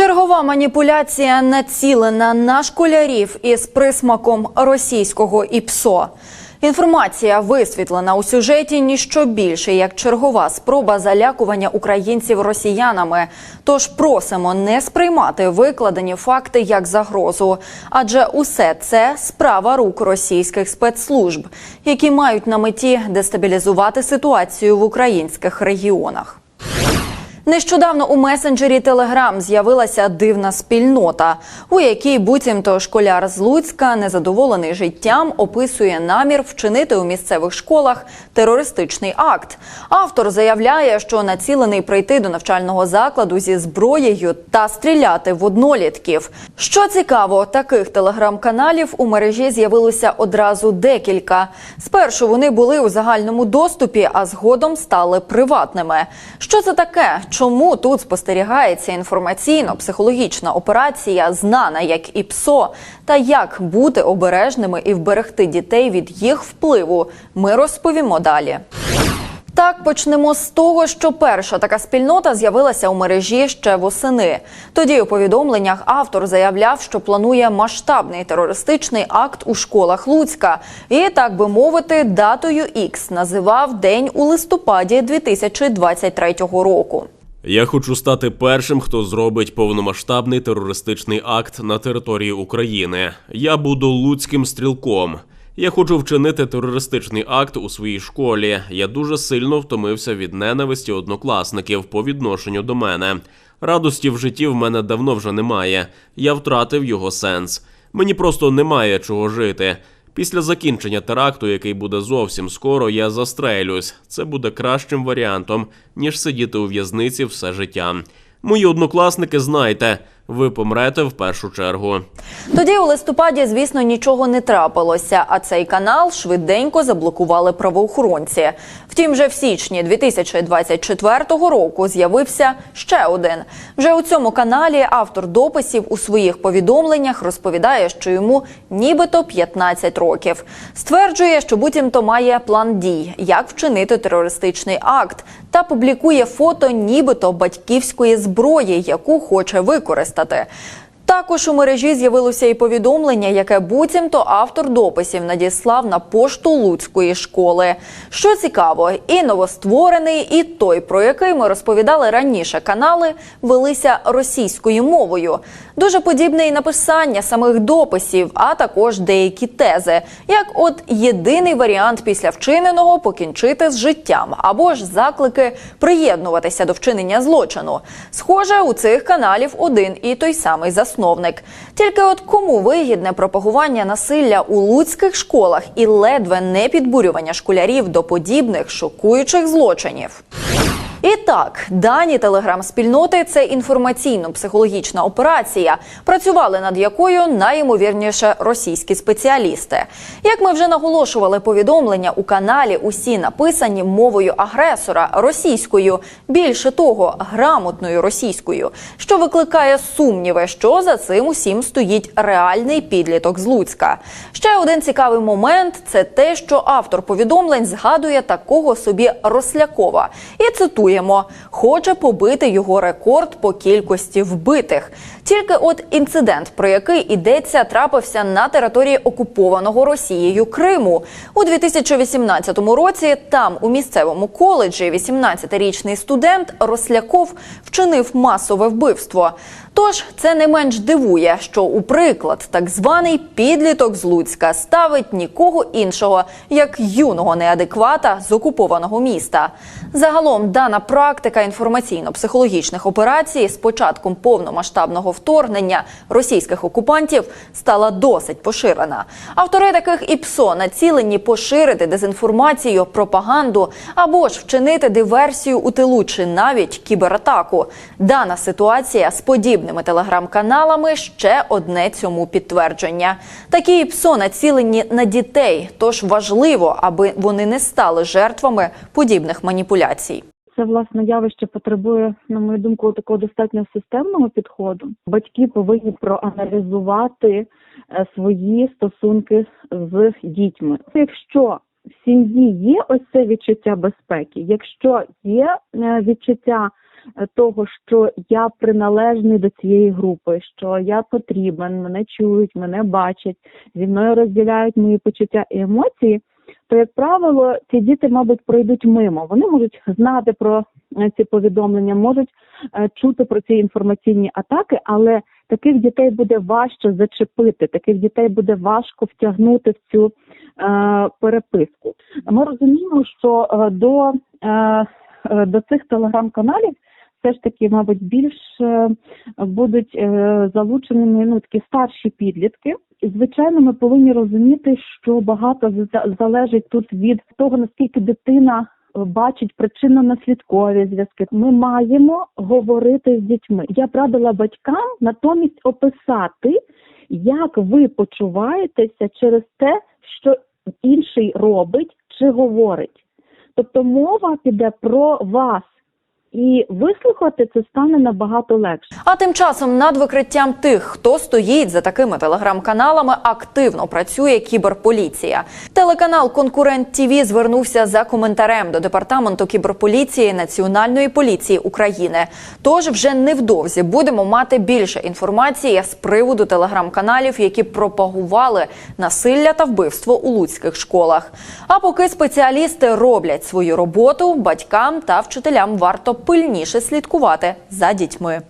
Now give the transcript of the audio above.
Чергова маніпуляція націлена на школярів із присмаком російського ІПСО. Інформація висвітлена у сюжеті ніщо більше як чергова спроба залякування українців росіянами. Тож просимо не сприймати викладені факти як загрозу, адже усе це справа рук російських спецслужб, які мають на меті дестабілізувати ситуацію в українських регіонах. Нещодавно у месенджері Телеграм з'явилася дивна спільнота, у якій буцімто школяр з Луцька, незадоволений життям, описує намір вчинити у місцевих школах терористичний акт. Автор заявляє, що націлений прийти до навчального закладу зі зброєю та стріляти в однолітків. Що цікаво, таких телеграм-каналів у мережі з'явилося одразу декілька. Спершу вони були у загальному доступі, а згодом стали приватними. Що це таке? Чому тут спостерігається інформаційно-психологічна операція, знана як ІПСО, та як бути обережними і вберегти дітей від їх впливу? Ми розповімо далі. Так, почнемо з того, що перша така спільнота з'явилася у мережі ще восени. Тоді у повідомленнях автор заявляв, що планує масштабний терористичний акт у школах Луцька, і так би мовити, датою X називав день у листопаді 2023 року. Я хочу стати першим, хто зробить повномасштабний терористичний акт на території України. Я буду луцьким стрілком. Я хочу вчинити терористичний акт у своїй школі. Я дуже сильно втомився від ненависті однокласників по відношенню до мене. Радості в житті в мене давно вже немає. Я втратив його сенс. Мені просто немає чого жити. Після закінчення теракту, який буде зовсім скоро, я застрелюсь. Це буде кращим варіантом, ніж сидіти у в'язниці все життя. Мої однокласники, знайте, ви помрете в першу чергу. Тоді у листопаді, звісно, нічого не трапилося, а цей канал швиденько заблокували правоохоронці. Втім, вже в січні 2024 року з'явився ще один. Вже у цьому каналі автор дописів у своїх повідомленнях розповідає, що йому нібито 15 років. Стверджує, що буцімто має план дій, як вчинити терористичний акт, та публікує фото нібито батьківської зброї, яку хоче використати. стати. Також у мережі з'явилося і повідомлення, яке буцімто автор дописів надіслав на пошту Луцької школи. Що цікаво, і новостворений, і той, про який ми розповідали раніше, канали велися російською мовою. Дуже подібне і написання самих дописів, а також деякі тези, як от єдиний варіант після вчиненого покінчити з життям, або ж заклики приєднуватися до вчинення злочину. Схоже, у цих каналів один і той самий засновник. Тільки от кому вигідне пропагування насилля у луцьких школах і ледве не підбурювання школярів до подібних шокуючих злочинів. І так, дані телеграм-спільноти це інформаційно-психологічна операція, працювали над якою найімовірніше російські спеціалісти. Як ми вже наголошували, повідомлення у каналі усі написані мовою агресора російською, більше того, грамотною російською, що викликає сумніви, що за цим усім стоїть реальний підліток з Луцька. Ще один цікавий момент це те, що автор повідомлень згадує такого собі Рослякова і цитуємо: хоче побити його рекорд по кількості вбитих. Тільки от інцидент, про який йдеться, трапився на території окупованого Росією Криму у 2018 році. Там у місцевому коледжі 18-річний студент Росляков вчинив масове вбивство. Тож це не менш дивує, що у приклад так званий підліток з Луцька ставить нікого іншого як юного неадеквата з окупованого міста. Загалом дана практика інформаційно-психологічних операцій з початком повномасштабного вторгнення російських окупантів стала досить поширена. Автори таких ІПСО націлені поширити дезінформацію, пропаганду або ж вчинити диверсію у тилу чи навіть кібератаку. Дана ситуація з подібними телеграм-каналами ще одне цьому підтвердження. Такі ІПСО націлені на дітей, тож важливо, аби вони не стали жертвами подібних маніпуляцій. Це власне явище потребує, на мою думку, такого достатньо системного підходу. Батьки повинні проаналізувати е, свої стосунки з дітьми. Якщо в сім'ї є ось це відчуття безпеки, якщо є е, відчуття е, того, що я приналежний до цієї групи, що я потрібен, мене чують, мене бачать, зі мною розділяють мої почуття і емоції, то як правило, ці діти, мабуть, пройдуть мимо. Вони можуть знати про е, ці повідомлення, можуть е, чути про ці інформаційні атаки, але таких дітей буде важче зачепити, таких дітей буде важко втягнути в цю е, переписку. Ми розуміємо, що е, до, е, до цих телеграм-каналів все ж таки, мабуть, більш е, будуть е, залученими ну, такі старші підлітки. Звичайно, ми повинні розуміти, що багато залежить тут від того, наскільки дитина е, бачить причинно-наслідкові зв'язки. Ми маємо говорити з дітьми. Я радила батькам натомість описати, як ви почуваєтеся через те, що інший робить чи говорить. Тобто мова піде про вас, і вислухати це стане набагато легше. А тим часом над викриттям тих, хто стоїть за такими телеграм-каналами, активно працює кіберполіція. Телеканал Конкурент ТІВІ звернувся за коментарем до департаменту кіберполіції Національної поліції України. Тож вже невдовзі будемо мати більше інформації з приводу телеграм-каналів, які пропагували насилля та вбивство у луцьких школах. А поки спеціалісти роблять свою роботу, батькам та вчителям варто пильніше слідкувати за дітьми.